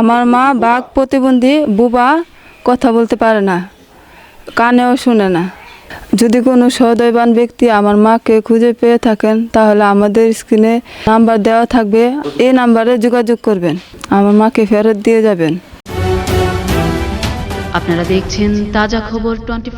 আমার মা বাঘ প্রতিবন্ধী বুবা কথা বলতে পারে না, কানেও শুনে না। যদি কোনো সদয়বান ব্যক্তি আমার মাকে খুঁজে পেয়ে থাকেন, তাহলে আমাদের স্ক্রিনে নাম্বার দেওয়া থাকবে। এই নাম্বারে যোগাযোগ করবেন। আমার মাকে ফেরত দিয়ে যাবেন। আপনারা দেখছেন তাজা খবর টোয়েন্টি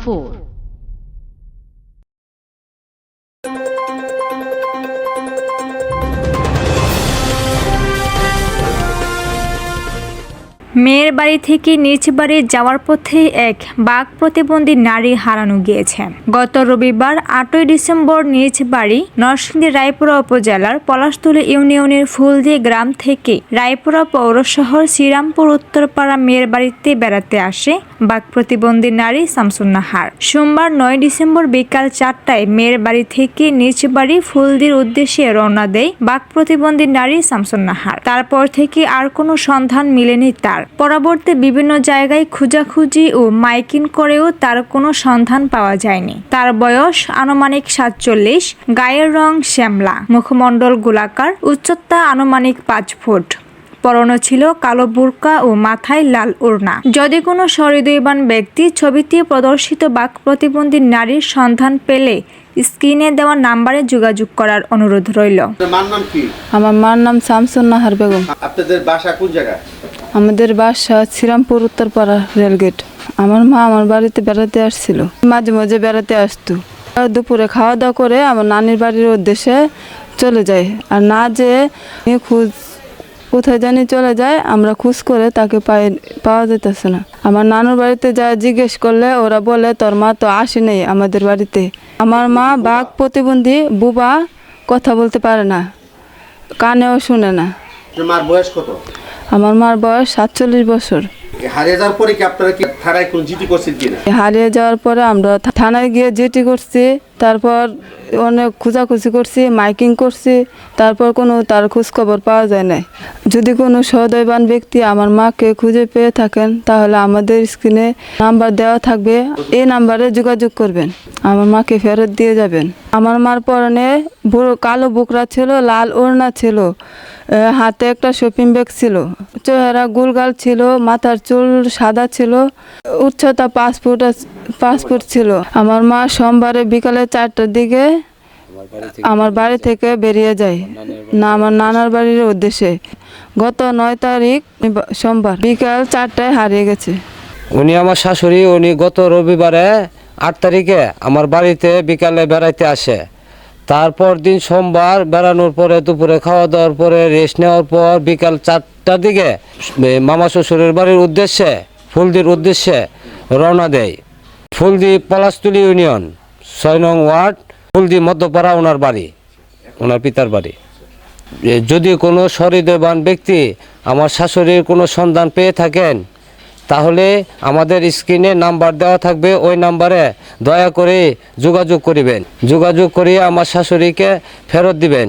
মেয়ের বাড়ি থেকে নিজ বাড়ি যাওয়ার পথে এক বাঘ প্রতিবন্ধী নারী হারানো গিয়েছে। গত রবিবার আটই ডিসেম্বর নিজ বাড়ি নরসিংদী রায়পুরা উপজেলার পলাশতলী ইউনিয়নের ফুলদি গ্রাম থেকে রায়পুরা পৌর শহর শ্রীরামপুর উত্তরপাড়া মেয়ের বাড়িতে বেড়াতে আসে বাঘ প্রতিবন্ধী নারী শামসুন্নাহার। সোমবার নয় ডিসেম্বর বিকাল চারটায় মেয়ের বাড়ি থেকে নিজ বাড়ি ফুলদির উদ্দেশ্যে রওনা দেয় বাঘ প্রতিবন্ধী নারী শামসুন্নাহার। তারপর থেকে আর কোনো সন্ধান মিলেনি তার। পরবর্তী বিভিন্ন জায়গায় খোঁজাখুঁজি ও মাইকিং করেও তার কোনো সন্ধান পাওয়া যায়নি। তার বয়স আনুমানিক সাতচল্লিশ, গায়ের রং শ্যামলা, মুখমণ্ডল গোলাকার, উচ্চতা আনুমানিক পাঁচ ফুট। পরনে ছিল কালো বুরকা ও মাথায় লাল ওড়না। যদি কোনো সহৃদয়বান ব্যক্তি ছবিতে প্রদর্শিত বাক প্রতিবন্ধী নারীর সন্ধান পেলে স্ক্রিনে দেওয়া নাম্বারে যোগাযোগ করার অনুরোধ রইল। মার নাম কি? আমার মার নাম শামসুন নাহার বেগম। আপনাদের বাসা কোন জায়গায়? আমাদের বাসা শ্রীরামপুর উত্তরপাড়া রেলগেট। আমার মা আমার বাড়িতে বেড়াতে আসছিল। মাঝে মাঝে বেড়াতে আসতো। আর দুপুরে খাওয়া দাওয়া করে আমার নানির বাড়ির উদ্দেশ্যে চলে যায়। আর না যে খোঁজ কোথায় জানি চলে যায় আমরা খুঁজ করে তাকে পাই পাওয়া যেতেছে না। আমার নানুর বাড়িতে যা জিজ্ঞেস করলে ওরা বলে তোর মা তো আসে নেই আমাদের বাড়িতে। আমার মা বাঘ প্রতিবন্ধী বুবা কথা বলতে পারে না কানেও শুনে না। মার বয়স কত? আমার মার বয়স সাতচল্লিশ বছর। হারিয়ে যাওয়ার পরে কি আপনারা কি থানায় কোন জিডি করছেন কিনা? হারিয়ে যাওয়ার পরে আমরা থানায় গিয়ে জিটি করছি, তারপর অনেক খোঁজাখুঁজি করছি, মাইকিং করছি, তারপর কোনো তার খোঁজ খবর পাওয়া যায় না যদি কোনো সদয়বান ব্যক্তি আমার মাকে খুঁজে পেয়ে থাকেন, তাহলে আমাদের স্ক্রিনে নাম্বার দেওয়া থাকবে, এই নাম্বারে যোগাযোগ করবেন। আমার মাকে ফেরত দিয়ে যাবেন। আমার মার পরনে কালো বুকরা ছিল, লাল ওড়না ছিল। হাতে একটা শপিং ব্যাগ ছিল। চেহারা গুলগাল ছিল, মাথার চুল সাদা ছিল, উচ্চতা পাঁচ ফুট ছিল। আমার মা সোমবারে বিকালে চারটার দিকে আমার বাড়ি থেকে বেরিয়ে যায়, না আমার নানার বাড়ির উদ্দেশ্যে। গত নয় তারিখ সোমবার বিকাল চারটায় হারিয়ে গেছে। উনি আমার শাশুড়ি, উনি গত রবিবারে আট তারিখে আমার বাড়িতে বিকালে বেড়াইতে আসে। তারপর দিন সোমবার বেড়ানোর পরে, দুপুরে খাওয়া দাওয়ার পরে, রেস্ট নেওয়ার পর বিকাল চারটার দিকে মামা শ্বশুরের বাড়ির উদ্দেশ্যে, ফুলদির উদ্দেশ্যে রওনা দেয়। ফুলদি পলাশতুলি ইউনিয়ন, ছয় নং ওয়ার্ড, ফুলদি মধ্যপাড়া ওনার বাড়ি, ওনার পিতার বাড়ি। যদি কোনো সহৃদয়বান ব্যক্তি আমার শাশুড়ির কোনো সন্ধান পেয়ে থাকেন তাহলে আমাদের স্ক্রিনে নাম্বার দেওয়া থাকবে, ওই নাম্বারে দয়া করে যোগাযোগ করিবেন। যোগাযোগ করিয়ে আমার শাশুড়িকে ফেরত দিবেন।